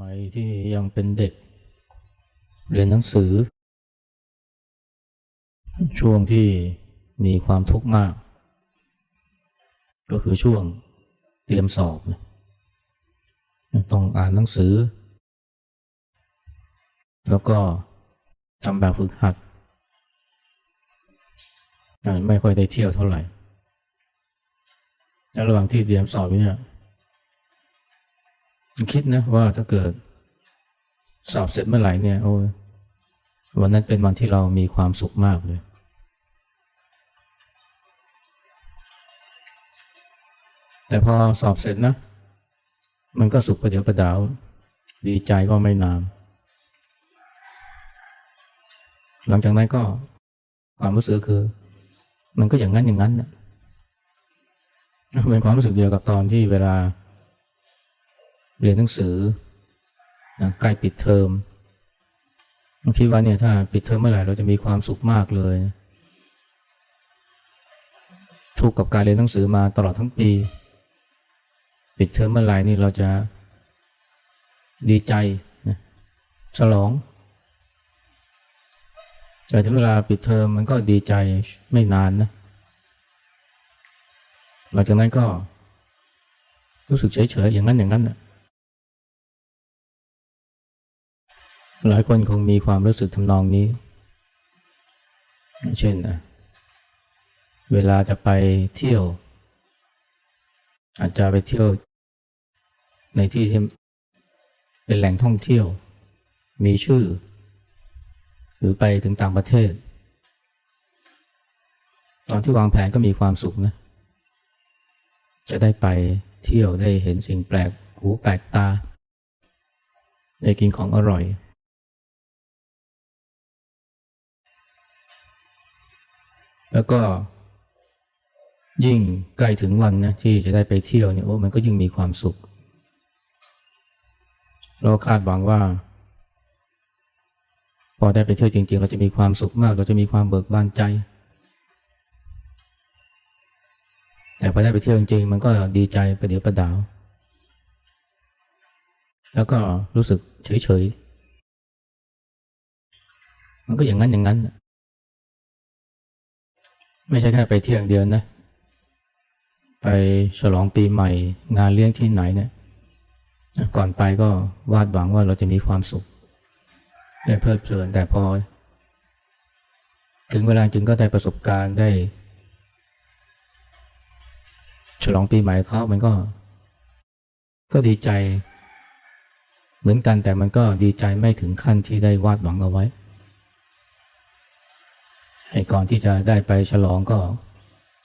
มัยที่ยังเป็นเด็ก เรียนหนังสือ ช่วงที่มีความทุกข์มาก ก็คือช่วงเตรียมสอบเนี่ยต้องอ่านหนังสือ แล้วก็ทำแบบฝึกหัดอ่าไม่ค่อยได้เที่ยวเท่าไหร่ แล้วระหว่างที่เตรียมสอบเนี่ย คิดนะว่าถ้าเกิดสอบเสร็จเมื่อไหร่เนี่ยโอ้ยวันนั้นเป็นวันที่เรามีความสุขมากเลยแต่พอสอบเสร็จนะ มันก็สุขประเดี๋ยวประดาว ดีใจก็ไม่นาน หลังจากนั้นก็ความรู้สึกคือ มันก็อย่างนั้นอย่างนั้นนะเป็นความรู้สึกเดียวกับตอนที่เวลา เรียนหนังสือนะใกล้ปิดเทอมคิดว่าเนี่ยถ้าปิดเทอมเมื่อไหร่เราจะมีความสุขมากเลยทุกกับการเรียนหนังสือมาตลอดทั้งปี ปิดเทอมเมื่อไหร่นี่เราจะดีใจนะฉลอง แต่ถึงเวลาปิดเทอมมันก็ดีใจไม่นานนะหลังจากนั้นก็รู้สึกเฉยๆอย่างนั้นอย่างนั้นนะ หลายคนคงมีความรู้สึกทำนองนี้ เช่นนะเวลาจะไปเที่ยว อาจจะไปเที่ยว ในที่ที่เป็นแหล่งท่องเที่ยว มีชื่อ หรือไปถึงต่างประเทศ ตอนที่วางแผนก็มีความสุขนะ จะได้ไปเที่ยวได้เห็นสิ่งแปลกหูแปลกตา ได้กินของอร่อย แล้วก็ยิ่งใกล้ถึงวันนะที่จะได้ไปเที่ยวเนี่ยโอ้มันก็ยิ่งมีความสุข เราคาดหวังว่า พอได้ไปเที่ยวจริง ๆ เราจะมีความสุขมาก เราจะมีความเบิกบานใจ แต่พอได้ไปเที่ยวจริง ๆ มันก็ดีใจประเดี๋ยวประดาว แล้วก็รู้สึกเฉยๆมันก็อย่างนั้นอย่างนั้นนะ ไม่ใช่แค่ไปเที่ยงเดียวนะ ไปฉลองปีใหม่ งานเลี้ยงที่ไหนเนี่ยก่อนไปก็วาดหวังว่าเราจะมีความสุขได้เพลิดเพลินแต่พอ ถึงเวลาจริงก็ได้ประสบการณ์ได้ ฉลองปีใหม่เขามันก็ ก็ดีใจ เหมือนกันแต่มันก็ดีใจไม่ถึงขั้นที่ได้วาดหวังเอาไว้ ให้ก่อนที่จะได้ไปฉลองก็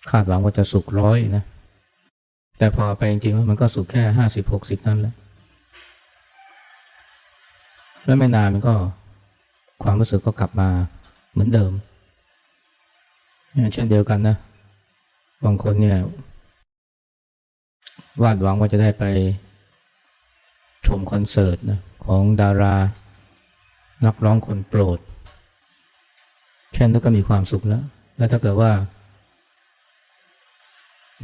คาดหวังว่าจะสุขร้อยนะ แต่พอไปจริงๆมันก็สุขแค่ห้าสิบหกสิบนั่นแหละ แล้วไม่นานมันก็ความรู้สึกก็กลับมาเหมือนเดิมเช่นเดียวกันนะ บางคนเนี่ย วาดหวังว่าจะได้ไปชมคอนเสิร์ตนะของดารา นักร้องคนโปรด แค่นั้นก็มีความสุขแล้ว แล้วถ้าเกิดว่า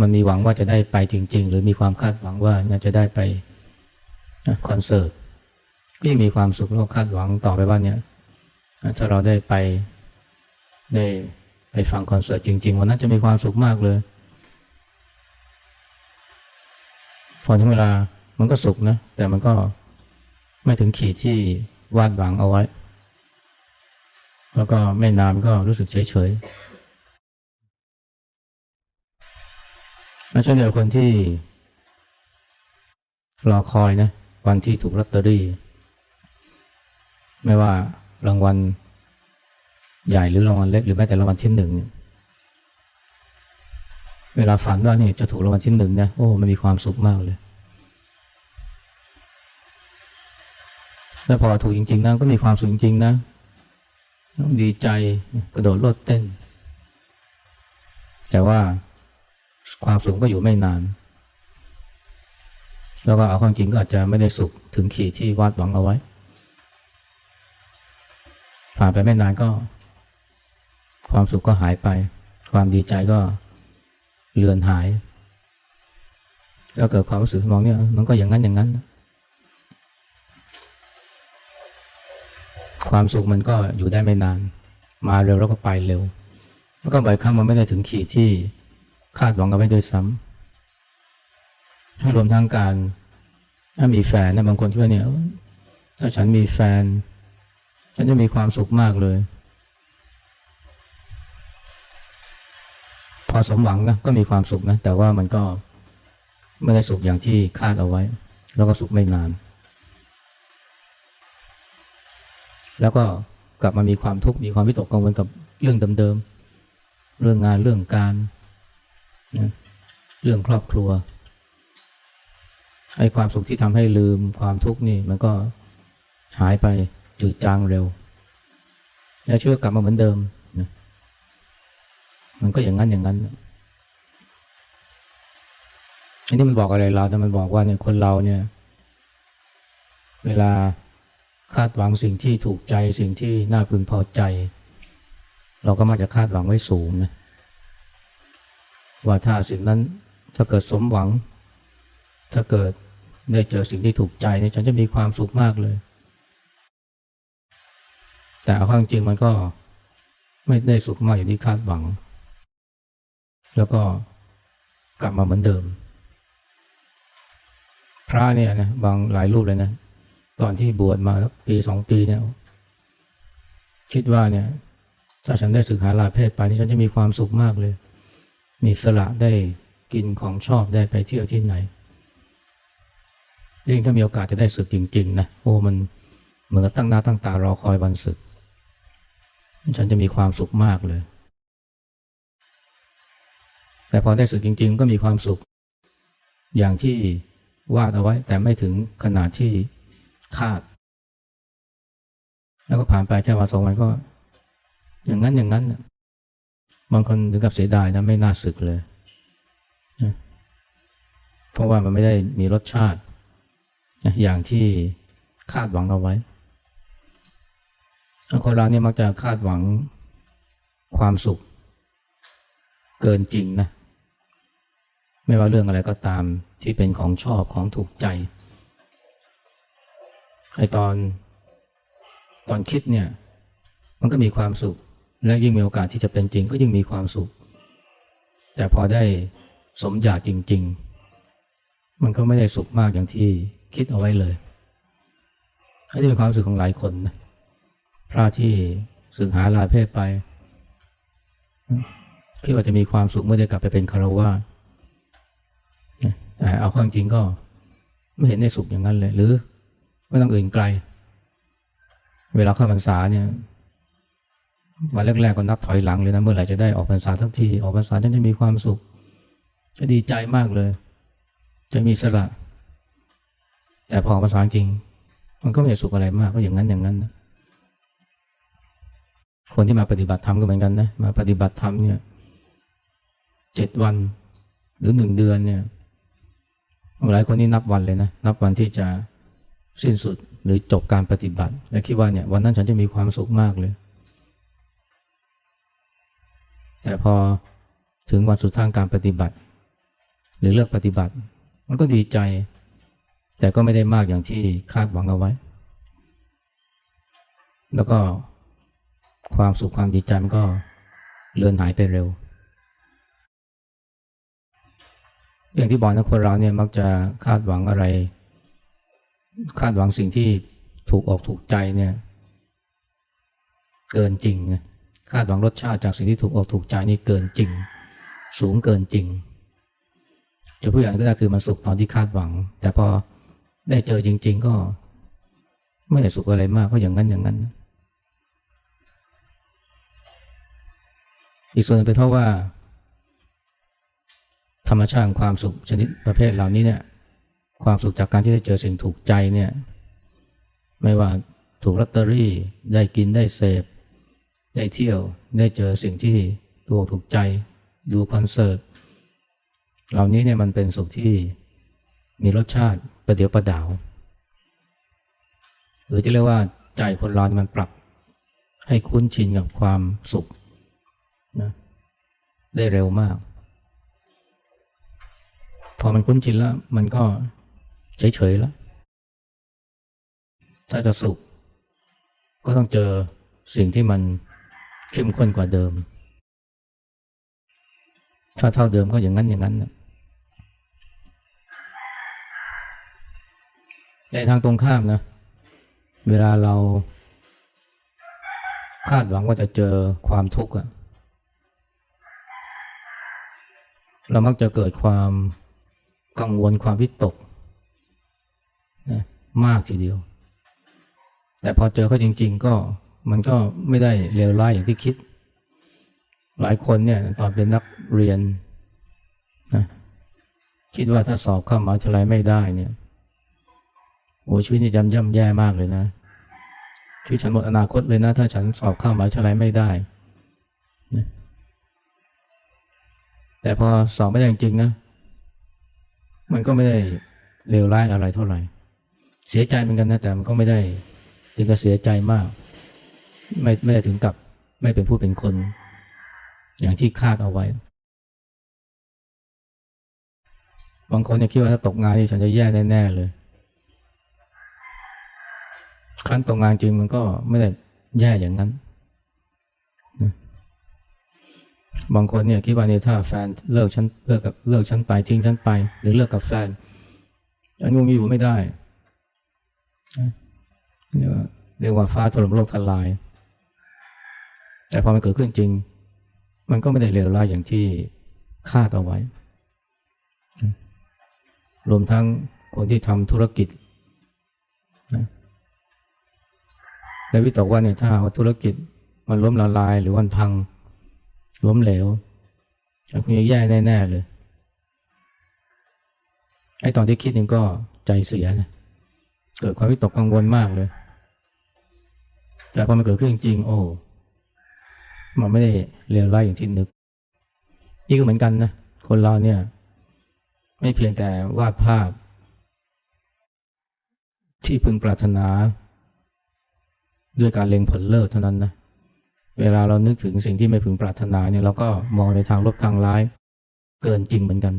มันมีหวังว่าจะได้ไปจริง ๆ หรือมีความคาดหวังว่าจะได้ไปคอนเสิร์ตก็ยังมีความสุขแล้วคาดหวังต่อไปว่าเนี่ยถ้าเราได้ไปได้ไปฟังคอนเสิร์ตจริง ๆ วันนั้นจะมีความสุขมากเลย พอถึงเวลามันก็สุขนะ แต่มันก็ไม่ถึงขีดที่วาดหวังเอาไว้ แล้วก็ไม่นานก็รู้สึกเฉยๆไม่ใช่เดียวคนที่รอคอยนะวันที่ถูกลอตเตอรี่ ไม่ว่ารางวัลใหญ่หรือรางวัลเล็กหรือแม้แต่รางวัลที่หนึ่งเวลาฝันว่านี่จะถูกรางวัลที่หนึ่งนะโอ้มันมีความสุขมากเลยแล้วพอถูกจริงๆนะก็มีความสุขจริงๆนะ ดีใจกระโดดโลดเต้น แต่ว่าความสุขก็อยู่ไม่นาน แล้วก็เอาความจริงก็อาจจะไม่ได้สุขถึงขีดที่วาดหวังเอาไว้ ผ่านไปไม่นานก็ ความสุขก็หายไป ความดีใจก็เลือนหาย แล้วเกิดความรู้สึกมองเนี่ยมันก็อย่างนั้นอย่างนั้น ความสุขมันก็อยู่ได้ไม่นาน มาเร็วแล้วก็ไปเร็ว แล้วก็บ่อยครั้งมันไม่ได้ถึงขีดที่คาดหวังกันไว้ด้วยซ้ำถ้ารวมทั้งการถ้ามีแฟนนะบางคนคิดว่าเนี่ยถ้าฉันมีแฟน ฉันจะมีความสุขมากเลย พอสมหวังนะก็มีความสุขนะแต่ว่ามันก็ไม่ได้สุขอย่างที่คาดเอาไว้ แล้วก็สุขไม่นาน แล้วก็กลับมามีความทุกข์มีความวิตกกังวลกับเรื่องเดิมๆเรื่องงานเรื่องการนะเรื่องครอบครัวไอ้ความสุขที่ทำให้ลืมความทุกข์นี่มันก็หายไปจืดจางเร็ว แล้วเชื่อกลับมาเหมือนเดิมนะมันก็อย่างนั้นอย่างนั้นอันนี้มันบอกอะไรเราแต่มันบอกว่าเนี่ยคนเราเนี่ย เวลา คาดหวังสิ่งที่ถูกใจสิ่งที่น่าพึงพอใจ เราก็มักจะคาดหวังไว้สูงนะว่าถ้าสิ่งนั้นถ้าเกิดสมหวัง ถ้าเกิดได้เจอสิ่งที่ถูกใจเนี่ยฉันจะมีความสุขมากเลย แต่เอาเข้าจริงมันก็ไม่ได้สุขมากอย่างที่คาดหวัง แล้วก็กลับมาเหมือนเดิม พระเนี่ยนะบางหลายรูปเลยนะ ตอนที่บวชมาปีสองปีเนี่ยคิดว่าเนี่ยถ้าฉันได้ศึกหาลาเพศไปนี่ฉันจะมีความสุขมากเลย มีสละได้กินของชอบได้ไปเที่ยวที่ไหนยิ่งถ้ามีโอกาสจะได้ศึกจริงๆนะโอ้มันเหมือนกับตั้งหน้าตั้งตารอคอยวันศึก ฉันจะมีความสุขมากเลย แต่พอได้ศึกจริง ๆ ก็มีความสุข อย่างที่วาดเอาไว้แต่ไม่ถึงขนาดที่ คาด แล้วก็ผ่านไปแค่วันสองวันก็ อย่างนั้นอย่างนั้นบางคนถึงกับเสียดายนะไม่น่าศึกเลยนะเพราะว่ามันไม่ได้มีรสชาตินะอย่างที่คาดหวังเอาไว้คนเราเนี่ยมักจะคาดหวังความสุข เกินจริงนะ ไม่ว่าเรื่องอะไรก็ตามที่เป็นของชอบของถูกใจ ไอตอนตอนคิดเนี่ย มันก็มีความสุข และยิ่งมีโอกาสที่จะเป็นจริง ก็ยิ่งมีความสุข แต่พอได้สมอยากจริง ๆ มันก็ไม่ได้สุขมากอย่างที่คิดเอาไว้เลยอันนี้เป็นความรู้สึกของหลายคนนะพระที่สึกหาลาเพศไปคิดว่าจะมีความสุขเมื่อได้กลับไปเป็นคารวะแต่เอาความจริงก็ไม่เห็นได้สุขอย่างนั้นเลย หรือ ไม่ต้องอื่นไกล เวลาเข้าพรรษาเนี่ยวันแรกๆก็นับถอยหลังเลยนะเมื่อไหร่จะได้ออกพรรษาทักทีออกพรรษาจะมีความสุข จะดีใจมากเลย จะมีสละ แต่พอภาษาจริง มันก็ไม่ได้สุขอะไรมากก็อย่างนั้นอย่างนั้นนะคนที่มาปฏิบัติธรรมก็เหมือนกันนะมาปฏิบัติธรรมเนี่ยเจ็ดวันหรือหนึ่งเดือนเนี่ยหลายคนนี่นับวันเลยนะนับวันที่จะ สิ้นสุดหรือจบการปฏิบัติ และคิดว่าเนี่ยวันนั้นฉันจะมีความสุขมากเลย แต่พอถึงวันสุดท้ายการปฏิบัติ หรือเลือกปฏิบัติ มันก็ดีใจ แต่ก็ไม่ได้มากอย่างที่คาดหวังเอาไว้ แล้วก็ความสุขความดีใจมันก็เลือนหายไปเร็ว อย่างที่บอกนะคนเราเนี่ยมักจะคาดหวังอะไร คาดหวังสิ่งที่ถูกออกถูกใจเนี่ยเกินจริงนะคาดหวังรสชาติจากสิ่งที่ถูกออกถูกใจนี่เกินจริง สูงเกินจริงจะพูดอย่างก็ได้คือมันสุขตอนที่คาดหวัง แต่พอได้เจอจริง ๆ ก็ไม่ได้สุขอะไรมากก็อย่างนั้นอย่างนั้น อีกส่วนเป็นเพราะว่า ธรรมชาติความสุขชนิดประเภทเหล่านี้เนี่ย ความสุขจากการที่ได้เจอสิ่งถูกใจเนี่ยไม่ว่าถูกลอตเตอรี่ได้กินได้เสพ ได้เที่ยวได้เจอสิ่งที่ถูกถูกใจ ดูคอนเสิร์ตเหล่านี้เนี่ยมันเป็นสุขที่มีรสชาติประเดียวประดาว หรือจะเรียกว่าใจคนเรามันปรับให้คุ้นชินกับความสุขนะได้เร็วมาก พอมันคุ้นชินแล้วมันก็ เฉยๆแล้ว ถ้าจะสุข ก็ต้องเจอสิ่งที่มันเข้มข้นกว่าเดิม ถ้าเท่าเดิมก็อย่างนั้นอย่างนั้นนะในทางตรงข้ามนะ เวลาเรา คาดหวังว่าจะเจอความทุกข์อะเรามักจะเกิดความกังวลความวิตก นะมากทีเดียว แต่พอเจอเขาจริง ๆ ก็มันก็ไม่ได้เลวร้ายอย่างที่คิด หลายคนเนี่ยตอนเป็นนักเรียนนะคิดว่าถ้าสอบเข้ามหาวิทยาลัยไม่ได้เนี่ยโอ้ชีวิตนี่จำย่ำแย่มากเลยนะชีวิตฉันหมดอนาคตเลยนะ ถ้าฉันสอบเข้ามหาวิทยาลัยไม่ได้นะแต่พอสอบไม่ได้จริงๆนะ มันก็ไม่ได้เลวร้ายอะไรเท่าไหร่ เสียใจเหมือนกันนะแต่มันก็ไม่ได้ถึงกับเสียใจมาก ไม่ไม่ได้ถึงกับไม่เป็นผู้เป็นคน อย่างที่คาดเอาไว้ บางคนเนี่ยคิดว่าถ้าตกงานนี่ฉันจะแย่แน่ๆเลย ครั้นตกงานจริงมันก็ไม่ได้แย่อย่างนั้นบางคนเนี่ยคิดว่าเนี่ยถ้าแฟนเลิกฉันเลิกกับเลิกฉันไปทิ้งฉันไป หรือเลิกกับแฟนฉันคงอยู่ไม่ได้ เรียกว่าเรียกว่าฟ้าถล่มโลกทลาย แต่พอมันเกิดขึ้นจริง มันก็ไม่ได้เลวร้ายอย่างที่คาดเอาไว้ รวมทั้งคนที่ทำธุรกิจและวิตกว่าเนี่ยถ้าว่าธุรกิจมันล้มละลายหรือวันพัง ล้มเหลวคงจะแย่แน่ๆเลยไอ้ตอนที่คิดนี่ก็ใจเสียนะ เกิดความวิตกกังวลมากเลย แต่พอมันเกิดขึ้นจริงๆโอ้ มันไม่ได้เลวร้ายอย่างที่นึกนี่ก็เหมือนกันนะ คนเราเนี่ย ไม่เพียงแต่วาดภาพ ที่พึงปรารถนา ด้วยการเล็งผลเลิศเท่านั้นนะ เวลาเรานึกถึงสิ่งที่ไม่พึงปรารถนาเนี่ยเราก็มองในทางลบทางร้าย เกินจริงเหมือนกัน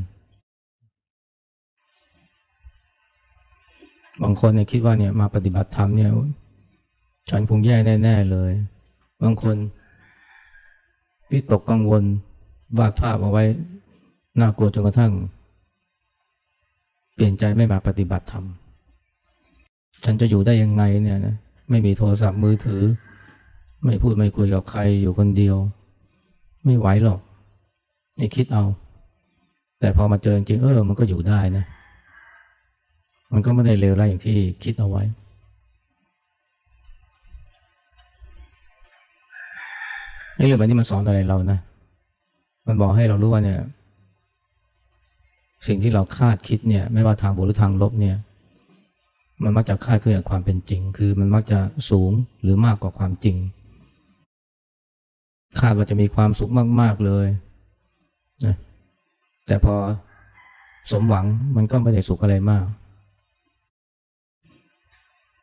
บางคนเนี่ยคิดว่าเนี่ยมาปฏิบัติธรรมเนี่ยฉันคงแย่แน่ๆเลย บางคนวิตกกังวลวาดภาพเอาไว้น่ากลัวจนกระทั่ง เปลี่ยนใจไม่มาปฏิบัติธรรมฉันจะอยู่ได้ยังไงเนี่ยนะไม่มีโทรศัพท์มือถือ ไม่พูดไม่คุยกับใครอยู่คนเดียว ไม่ไหวหรอกนี่คิดเอา แต่พอมาเจอจริงๆเออ มันก็อยู่ได้นะ มันก็ไม่ได้เลวร้ายอย่างที่คิดเอาไว้ ไอ้เรื่องแบบนี้มันสอนอะไรเรานะ มันบอกให้เรารู้ว่าเนี่ย สิ่งที่เราคาดคิดเนี่ย ไม่ว่าทางบวกหรือทางลบเนี่ย มันมักจะคาดเคลื่อนความเป็นจริง คือมันมักจะสูงหรือมากกว่าความจริง คาดว่าจะมีความสุขมาก ๆเลยนะแต่พอสมหวังมันก็ไม่ได้สุขอะไรมาก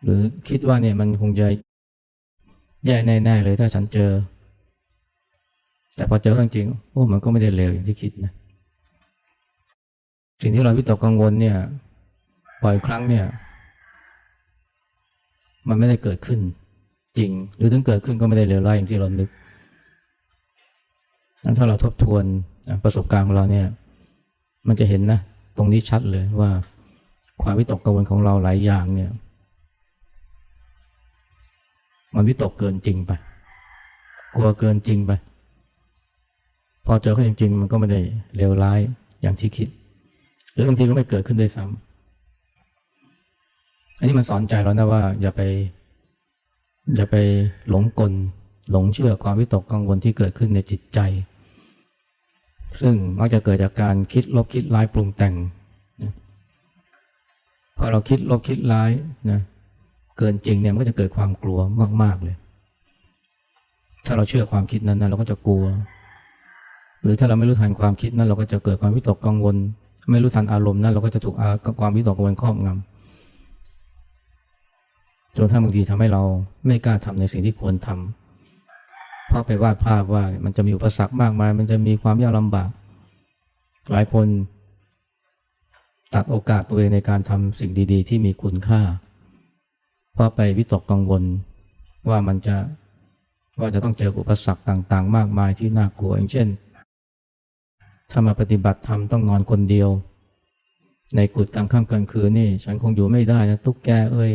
หรือคิดว่าเนี่ยมันคงจะแย่แน่ๆเลยถ้าฉันเจอ แต่พอเจอจริงๆโอ้มันก็ไม่ได้เลวอย่างที่คิดนะ สิ่งที่เราวิตกกังวลเนี่ยบ่อยครั้งเนี่ย มันไม่ได้เกิดขึ้นจริง หรือถึงเกิดขึ้นก็ไม่ได้เลวร้ายอย่างที่เรานึกงั้นถ้าเราทบทวนประสบการณ์ของเราเนี่ย มันจะเห็นนะ ตรงนี้ชัดเลยว่าความวิตกกังวลของเราหลายอย่างเนี่ย มันวิตกเกินจริงไป กลัวเกินจริงไป พอเจอเขาจริงๆมันก็ไม่ได้เลวร้ายอย่างที่คิด หรือบางทีก็ไม่เกิดขึ้นด้วยซ้ำอันนี้มันสอนใจเรานะว่า อย่าไป อย่าไปหลงกล หลงเชื่อความวิตกกังวลที่เกิดขึ้นในจิตใจ ซึ่งมักจะเกิดจากการคิดลบคิดร้ายปรุงแต่งพอเราคิดลบคิดร้ายนะ เกินจริงเนี่ยมันก็จะเกิดความกลัวมาก ๆ เลย ถ้าเราเชื่อความคิดนั้นนะเราก็จะกลัว หรือถ้าเราไม่รู้ทันความคิดนั้นเราก็จะเกิดความวิตกกังวล ไม่รู้ทันอารมณ์นั้นเราก็จะถูกความวิตกกังวลครอบงำจนถ้าบางทีทำให้เราไม่กล้าทำในสิ่งที่ควรทำเพราะไปวาดภาพว่ามันจะมีอุปสรรคมากมาย มันจะมีความยากลำบาก หลายคนตัดโอกาสตัวเองในการทำสิ่งดี ๆ ที่มีคุณค่า เพราะไปวิตกกังวลว่ามันจะว่าจะต้องเจออุปสรรคต่างๆ มากมายที่น่ากลัวอย่างเช่น ถ้ามาปฏิบัติธรรมต้องนอนคนเดียว ในกุฏกลางค่ำกลางคืนนี่ ฉันคงอยู่ไม่ได้นะตุ๊กแกเอ้ย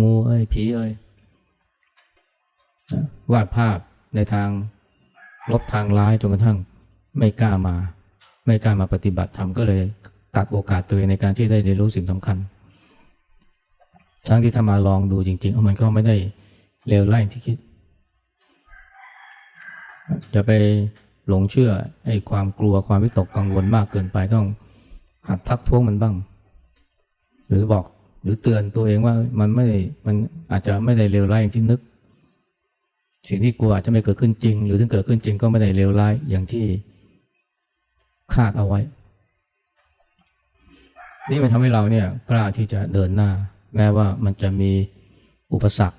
งูเอ้ยผีเอ้ยวาดภาพในทางลบทางร้ายจนกระทั่งไม่กล้ามา ไม่กล้ามาปฏิบัติธรรมก็เลยตัดโอกาสตัวเองในการที่ได้เรียนรู้สิ่งสำคัญ ทั้งที่ถ้ามาลองดูจริงๆมันก็ไม่ได้เลวร้ายอย่างที่คิด จะไปหลงเชื่อไอ้ความกลัวความวิตกกังวลมากเกินไปต้องหัดทักท้วงมันบ้าง หรือบอกหรือเตือนตัวเองว่ามันไม่มันอาจจะไม่ได้เลวร้ายอย่างที่นึก สิ่งที่กลัวอาจจะไม่เกิดขึ้นจริง หรือถึงเกิดขึ้นจริงก็ไม่ได้เลวร้ายอย่างที่คาดเอาไว้ นี่มันทำให้เราเนี่ยกล้าที่จะเดินหน้า แม้ว่ามันจะมีอุปสรรค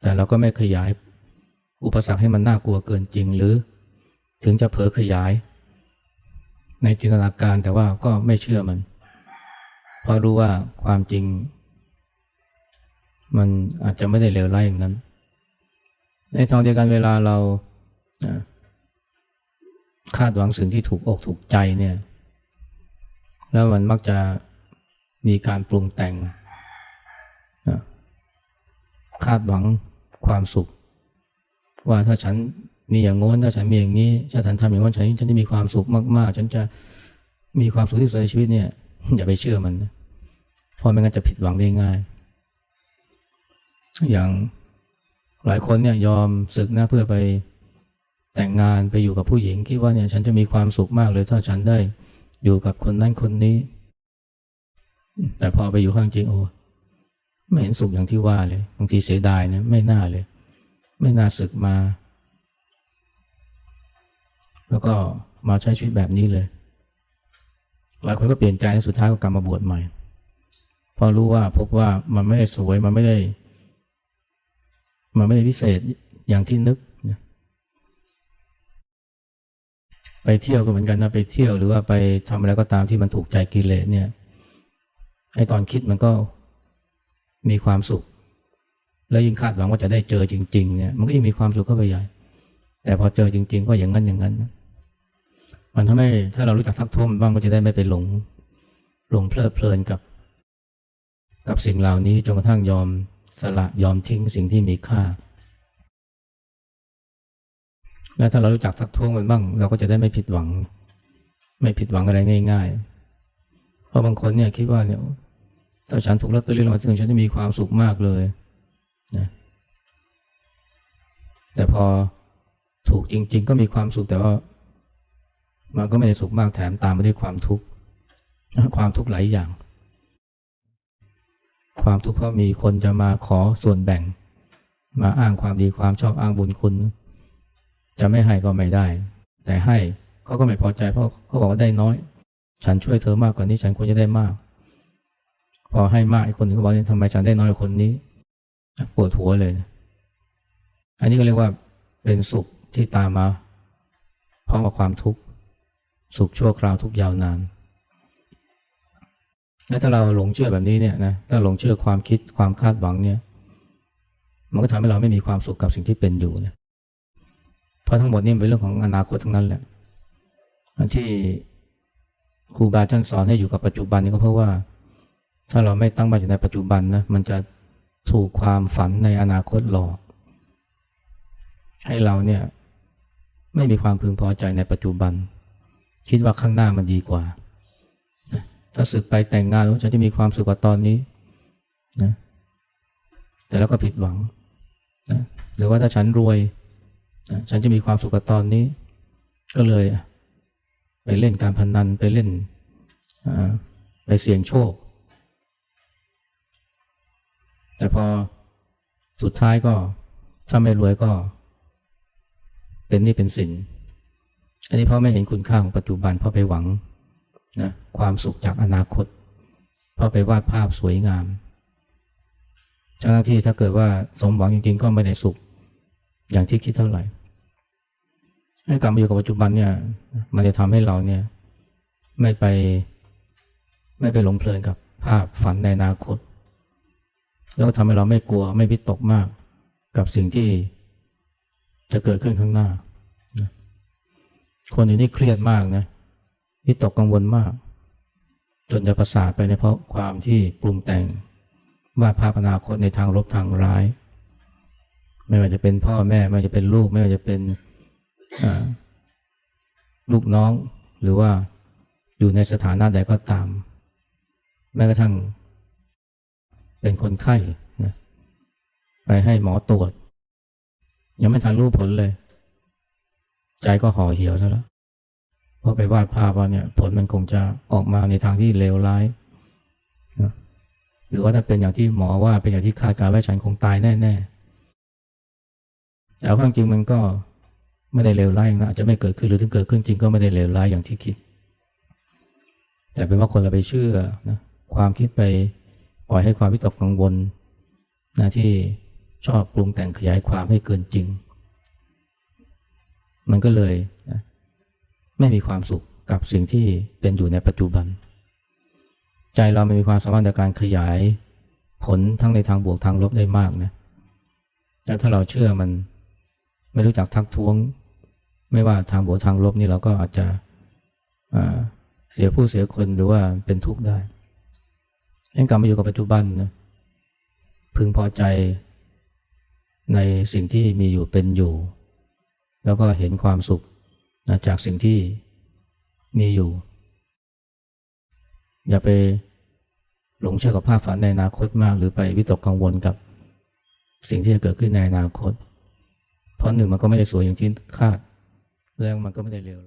แต่เราก็ไม่ขยายอุปสรรคให้มันน่ากลัวเกินจริง หรือถึงจะเผลอขยาย ในจินตนาการแต่ว่าก็ไม่เชื่อมัน เพราะรู้ว่าความจริง มันอาจจะไม่ได้เลวร้ายอย่างนั้น ในทางเดียวกันเวลาเราคาดหวังสิ่งที่ถูกอกถูกใจเนี่ย แล้วมันมักจะมีการปรุงแต่ง คาดหวังความสุข ว่าถ้าฉันมีอย่างโน้นถ้าฉันมีอย่างนี้ถ้าฉันทำอย่างโน้นฉันฉันจะมีความสุขมากๆ ฉันจะมีความสุขที่สุดในชีวิตเนี่ย อย่าไปเชื่อมันเพราะไม่งั้นจะผิดหวังได้ง่าย อย่างหลายคนเนี่ยยอมศึกนะเพื่อไปแต่งงานไปอยู่กับผู้หญิงคิดว่าเนี่ยฉันจะมีความสุขมากเลยถ้าฉันได้อยู่กับคนนั้นคนนี้ แต่พอไปอยู่ข้างจริงโอ้ ไม่เห็นสุขอย่างที่ว่าเลย บางทีเสียดายนะไม่น่าเลย ไม่น่าศึกมา แล้วก็มาใช้ชีวิตแบบนี้เลย หลายคนก็เปลี่ยนใจแล้วสุดท้ายก็กลับมาบวชใหม่ พอรู้ว่าพบว่ามันไม่ได้สวยมันไม่ได้ มันไม่ได้พิเศษอย่างที่นึกไปเที่ยวก็เหมือนกันนะไปเที่ยวหรือว่าไปทำอะไรก็ตามที่มันถูกใจกิเลสเนี่ยไอตอนคิดมันก็ มีความสุข แล้วยิ่งคาดหวังว่าจะได้เจอจริง ๆ เนี่ย มันก็ยิ่งมีความสุขเข้าไปใหญ่ แต่พอเจอจริง ๆ ก็อย่างนั้นอย่างนั้น มันทำให้ถ้าเรารู้จักทักท้วงบ้างก็จะได้ไม่ไปหลง หลงเพลิดเพลินกับ กับสิ่งเหล่านี้จนกระทั่งยอมสละยอมทิ้งสิ่งที่มีค่าและถ้าเรารู้จักทักท้วงมันบ้าง เราก็จะได้ไม่ผิดหวัง ไม่ผิดหวังอะไรง่าย ๆ เพราะบางคนเนี่ยคิดว่าเนี่ย ถ้าฉันถูกลอตเตอรี่รางวัลที่หนึ่งฉันจะมีความสุขมากเลยนะแต่พอถูกจริง ๆ ก็มีความสุขแต่ว่ามันก็ไม่ได้สุขมากแถมตามมาด้วยความทุกข์ความทุกข์หลายอย่าง ความทุกข์เพราะมีคนจะมาขอส่วนแบ่ง มาอ้างความดีความชอบอ้างบุญคุณ จะไม่ให้ก็ไม่ได้ แต่ให้เขาก็ไม่พอใจเพราะเขาบอกว่าได้น้อย ฉันช่วยเธอมากกว่านี้ฉันควรจะได้มาก พอให้มากไอ้คนหนึ่งก็บอกเนี่ยทำไมฉันได้น้อยคนนี้ปวดหัวเลย อันนี้ก็เรียกว่าเป็นสุขที่ตามมาพร้อมกับความทุกข์สุขชั่วคราวทุกยาวนานและถ้าเราหลงเชื่อแบบนี้เนี่ยนะถ้าหลงเชื่อความคิดความคาดหวังเนี่ย มันก็ทำให้เราไม่มีความสุขกับสิ่งที่เป็นอยู่เนี่ยเพราะทั้งหมดนี่เป็นเรื่องของอนาคตทั้งนั้นแหละที่ครูบาอาจารย์สอนให้อยู่กับปัจจุบันนี่ก็เพราะว่า ถ้าเราไม่ตั้งมั่นอยู่ในปัจจุบันนะมันจะถูกความฝันในอนาคตหลอก ให้เราเนี่ยไม่มีความพึงพอใจในปัจจุบัน คิดว่าข้างหน้ามันดีกว่า ถ้าศึกไปแต่งงานแล้วฉันจะมีความสุขกว่าตอนนี้นะแต่แล้วก็ผิดหวังนะหรือว่าถ้าฉันรวยนะฉันจะมีความสุขกว่าตอนนี้ ก็เลย ไปเล่นการพนนันไปเล่นไปเสี่ยงโชค แต่พอสุดท้ายก็ถ้าไม่รวยก็ เป็นนี่เป็นสิน อันนี้เพราะไม่เห็นคุณค่าของปัจจุบันเพราะไปหวังนะความสุขจากอนาคต เพราะไปวาดภาพสวยงามทั้งที่ถ้าเกิดว่าสมหวังจริงๆ ก็ไม่ได้สุข อย่างที่คิดเท่าไหร่ให้กลับมาอยู่กับปัจจุบันเนี่ย มันจะทำให้เราเนี่ย ไม่ไปไม่ไปหลงเพลินกับภาพฝันในอนาคต แล้วก็ทำให้เราไม่กลัวไม่วิตกมากกับสิ่งที่จะเกิดขึ้นข้างหน้า คนอยู่นี่เครียดมากนะวิตกกังวลมาก จนจะประสาทไปในเพราะความที่ปรุงแต่งว่าภาพอนาคตในทางลบทางร้าย ไม่ว่าจะเป็นพ่อแม่ไม่ว่าจะเป็นลูก ไม่ว่าจะเป็นลูกน้องหรือว่าอยู่ในสถานะใดก็ตาม แม้กระทั่ง เป็นคนไข้นะไปให้หมอตรวจ ยังไม่ทันรู้ผลเลย ใจก็ห่อเหี่ยวซะแล้วเพราะไปวาดภาพว่าเนี่ย ผลมันคงจะออกมาในทางที่เลวร้ายนะหรือว่าถ้าเป็นอย่างที่หมอว่าเป็นอย่างที่คาดการณ์ไว้ฉันคงตายแน่ๆแต่ความจริงมันก็ไม่ได้เลวร้ายนะอาจจะไม่เกิดขึ้นหรือถึงเกิดขึ้นจริงก็ไม่ได้เลวร้ายอย่างที่คิด แต่เป็นว่าคนเราไปเชื่อนะความคิดไป ปล่อยให้ความวิตกกังวลนะที่ชอบปรุงแต่งขยายความให้เกินจริง มันก็เลยนะไม่มีความสุขกับสิ่งที่เป็นอยู่ในปัจจุบัน ใจเราไม่มีความสามารถในการขยายผลทั้งในทางบวกทางลบได้มากนะแต่ถ้าเราเชื่อมันไม่รู้จักทักท้วง ไม่ว่าทางบวกทางลบนี่เราก็อาจจะเสียผู้เสียคนหรือว่าเป็นทุกข์ได้ กลับมาอยู่กับปัจจุบันนะพึงพอใจในสิ่งที่มีอยู่เป็นอยู่ แล้วก็เห็นความสุขนะจากสิ่งที่มีอยู่ อย่าไปหลงเชื่อกับภาพฝันในอนาคตมาก หรือไปวิตกกังวลกับสิ่งที่จะเกิดขึ้นในอนาคต เพราะหนึ่งมันก็ไม่ได้สวยอย่างที่คาด แล้วมันก็ไม่ได้เลว